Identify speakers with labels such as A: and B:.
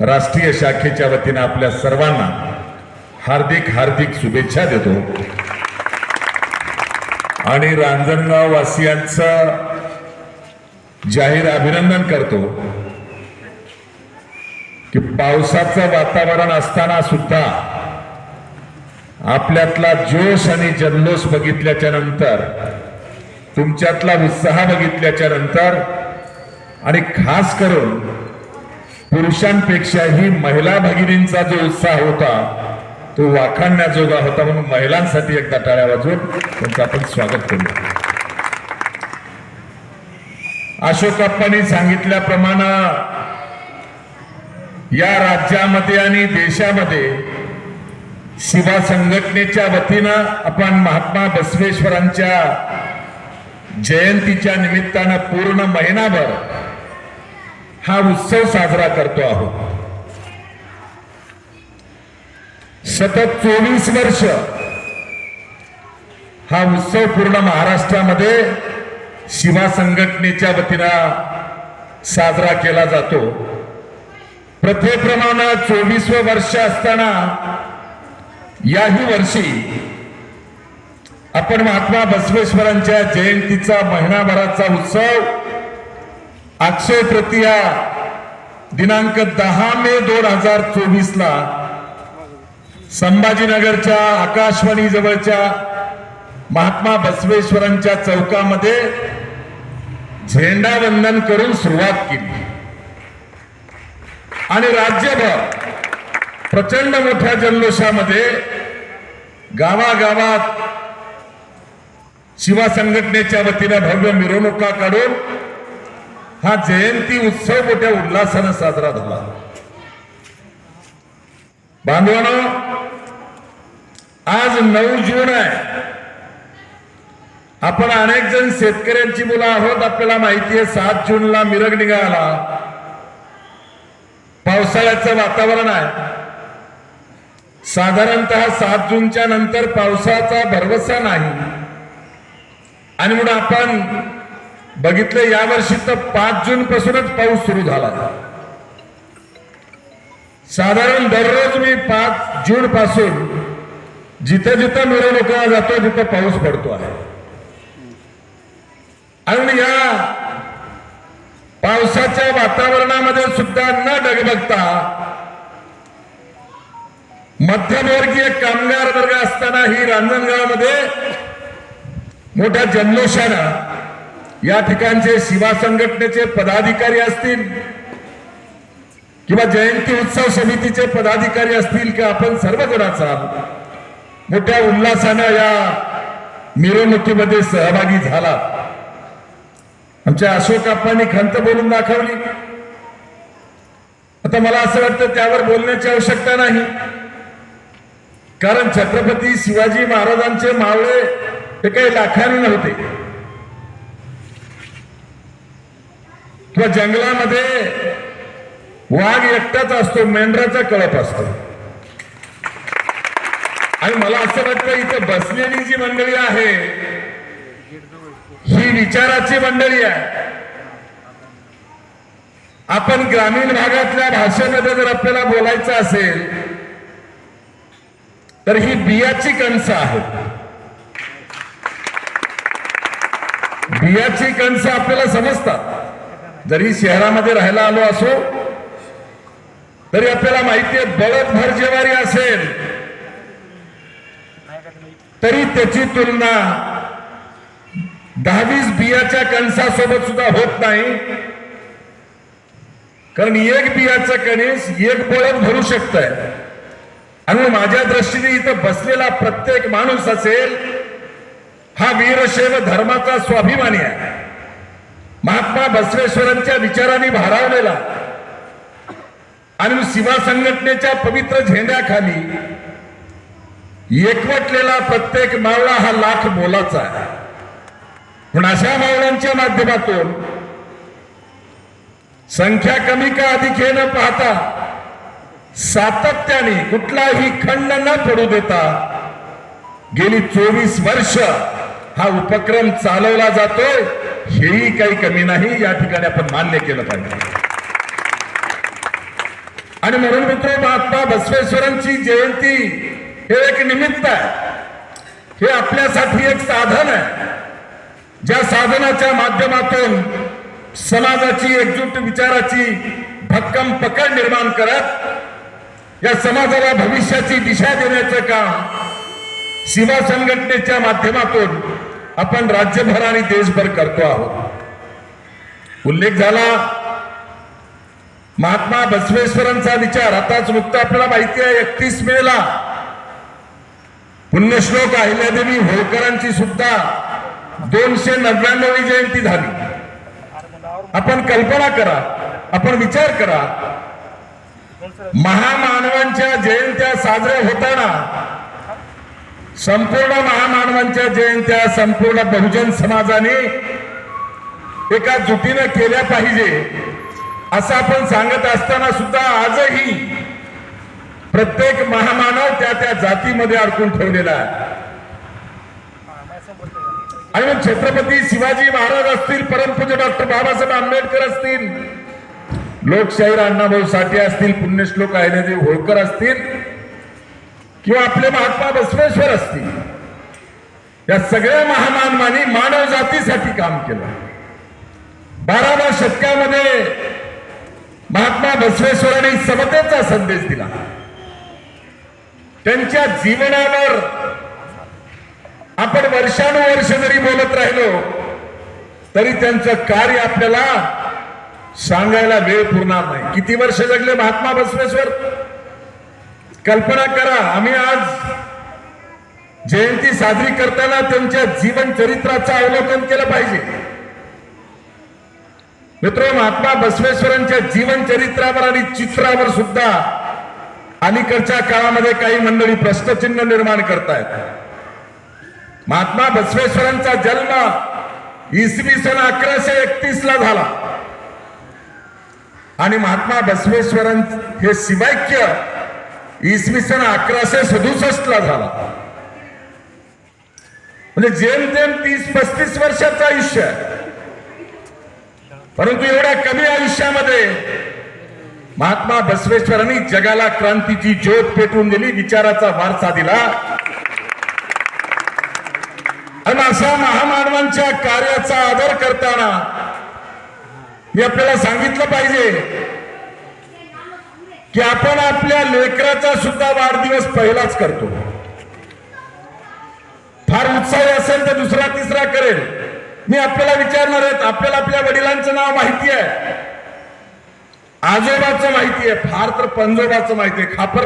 A: राष्ट्रीय शाखेच्या वतीनं आपल्या सर्वांना हार्दिक हार्दिक शुभेच्छा देतो. आणि रांजणगाव वासियांचं जाहीर अभिनंदन करतो की पावसाचं वातावरण असताना सुद्धा आपल्यातला जोश आणि जल्लोष बघितल्याच्या नंतर तुमच्यातला उत्साह बघितल्याच्या नंतर आणि खास करून पुरुषांपेक्षाही महिला भगिनींचा जो उत्साह होता तो वाखाणण्याजोगा होता म्हणून महिलांसाठी एकदा टाळ्या वाजवून त्यांचं आपण स्वागत करू. अशोकप्पांनी सांगितल्याप्रमाणे या राज्यामध्ये आणि देशामध्ये शिवा संघटनेच्या वतीनं आपण महात्मा बसवेश्वरांच्या जयंतीच्या निमित्तानं पूर्ण महिनाभर हा उत्सव साजरा करतो आहोत. सतत चोवीस वर्ष हा उत्सव पूर्ण महाराष्ट्रामध्ये शिवा संघटनेच्या वतीनं साजरा केला जातो. प्रथेप्रमाणे चोवीसवं वर्ष असताना याही वर्षी आपण महात्मा बसवेश्वरांच्या जयंतीचा महिनाभराचा उत्सव अक्षय तृतीया दिनांक दहा मे दोन हजार चोवीस ला संभाजीनगरच्या आकाशवाणी जवळच्या महात्मा बसवेश्वरांच्या चौकामध्ये झेंडावंदन करून सुरुवात केली. आणि राज्यभर प्रचंड मोठ्या जल्लोषामध्ये गावागावात शिवा संघटनेच्या वतीनं भव्य मिरवणुका काढून हा जयंती उत्सव मोठ्या उल्हासानं साजरा झाला. बांधवानो आज नऊ जून आहे. आपण अनेक जण शेतकऱ्यांची मुलं आहोत आपल्याला माहिती आहे सात जूनला मिरग निघाला. पावसाळ्याचं वातावरण आहे. साधारणतः सात जूनच्या नंतर पावसाचा भरवसा नाही. आणि म्हणून आपण बघितलं यावर्षी तर पाच जून पासूनच पाऊस सुरू झाला. साधारण दररोज मी पाच जून पासून जिथं जिथं मिरवणुका जातो तिथं पाऊस पडतो आहे. आणि या पावसाच्या वातावरणामध्ये सुद्धा न डगबगता मध्यमवर्गीय कामगार वर्ग असताना ही रांजणगावमध्ये मोठ्या जल्लोषानं या ठिकाणचे शिवा संघटनेचे पदाधिकारी असतील किंवा जयंती उत्सव समितीचे पदाधिकारी असतील की आपण सर्वजणाचा मोठ्या उल्हासानं या मिरवणुकीमध्ये सहभागी झाला. आमच्या अशोक अप्पांनी खंत बोलून दाखवली. आता मला असं वाटतं त्यावर बोलण्याची आवश्यकता नाही. कारण छत्रपती शिवाजी महाराजांचे मावळे हे काही लाखाने नव्हते. किंवा जंगलामध्ये वाघ एकटाच असतो मेंढराचा कळप असतो. आणि मला असं वाटतं इथे बसलेली जी मंडळी आहे ही विचाराची मंडळी आहे. आपण ग्रामीण भागातल्या भाषेमध्ये जर आपल्याला बोलायचं असेल तर ही बियाची कणसं आहेत. बियाची कणसं आपल्याला समजतात. जरी शहरामध्ये राहायला आलो असो तरी आपल्याला माहिती आहे बळद जेवारी असेल. तरी त्याची तुलना दहावीस बियाच्या कणसासोबत सुद्धा होत नाही. कारण एक बियाचं कणीस एक बळद भरू शकतंय. आणि माझ्या दृष्टीने इथं बसलेला प्रत्येक माणूस असेल हा वीरशैव धर्माचा स्वाभिमानी आहे. महात्मा बसवेश्वरांच्या विचारांनी भारावलेला आणि शिवा संघटनेच्या पवित्र झेंड्याखाली एकवटलेला प्रत्येक मावळा हा लाख मोलाचा आहे. पण अशा मावळ्यांच्या माध्यमातून संख्या कमी का अधिक हे न पाहता सातत्याने कुठलाही खंड न पडू देता गेली चोवीस वर्ष हा उपक्रम चालवला जातोय. हेही काही कमी नाही या ठिकाणी आपण मान्य केलं पाहिजे. आणि म्हणून मित्र महात्मा बसवेश्वरांची जयंती हे एक निमित्त आहे. हे आपल्यासाठी एक साधन आहे. ज्या साधनाच्या माध्यमातून समाजाची एकजूट विचाराची भक्कम पकड निर्माण करत या समाजाला भविष्याची दिशा देण्याचं काम शिवा संघटनेच्या माध्यमातून आपण राज्यभर आणि देशभर करतो आहोत. उल्लेख झाला महात्मा बसवेश्वरांचा विचार. आताच मुक्त आपल्याला माहिती आहे एकतीस मे ला पुण्यश्लोक अहिल्यादेवी होळकरांची सुद्धा दोनशे नव्याण्णवी जयंती झाली. आपण कल्पना करा आपण विचार करा. महामानवांच्या जयंत्या साजऱ्या होताना संपूर्ण महामानवांच्या जयंत्या संपूर्ण बहुजन समाजाने एका जुटीनं केल्या पाहिजे असं आपण सांगत असताना सुद्धा आजही प्रत्येक महामानव त्या त्या जातीमध्ये अडकून ठेवलेला आहे. आणि मग छत्रपती शिवाजी महाराज असतील परमपूज्य डॉक्टर बाबासाहेब आंबेडकर असतील लोकशाहीर अण्णाभाऊ साठे असतील पुण्यश्लोक आयनदेव होळकर असतील किंवा आपले महात्मा बसवेश्वर असतील. या सगळ्या महामानवानी मानव जातीसाठी काम केलं. बाराव्या शतकामध्ये महात्मा बसवेश्वरांनी समतेचा संदेश दिला. त्यांच्या जीवनावर आपण वर्षानुवर्ष जरी बोलत राहिलो तरी त्यांचं कार्य आपल्याला सांगायला वेळ पुरणार नाही. किती वर्ष जगले महात्मा बसवेश्वर? कल्पना करा आम्ही आज जयंती साजरी करताना त्यांच्या जीवन चरित्राचं अवलोकन केलं पाहिजे. मित्र महात्मा बसवेश्वरांच्या जीवन चरित्रावर आणि चित्रावर सुद्धा अलीकडच्या काळामध्ये काही मंडळी प्रश्नचिन्ह निर्माण करतायत. महात्मा बसवेश्वरांचा जन्म इसवी सन अकराशे एकतीस ला झाला. आणि महात्मा बसवेश्वरां हे शिवाक्य इसवी सन अकराशे सदुसष्ट ला झाला. म्हणजे जेमतेम तीस पस्तीस वर्षाचं आयुष्य आहे. परंतु एवढ्या कमी आयुष्यामध्ये महात्मा बसवेश्वरांनी जगाला क्रांतीची ज्योत पेटवून दिली विचाराचा वारसा दिला. आणि अशा महामानवांच्या कार्याचा आदर करताना मी आपल्याला सांगितलं पाहिजे की आपण आपल्या लेकराचा सुद्धा वाढदिवस पहिलाच करतो. फार उत्साही असेल तर दुसरा तिसरा करेल. मी आपल्याला विचारणार आहेत आपल्याला आपल्या वडिलांचं नाव माहिती आहे. आजोबाचं माहिती आहे फार तर पंजोबाचं माहिती आहे. खापर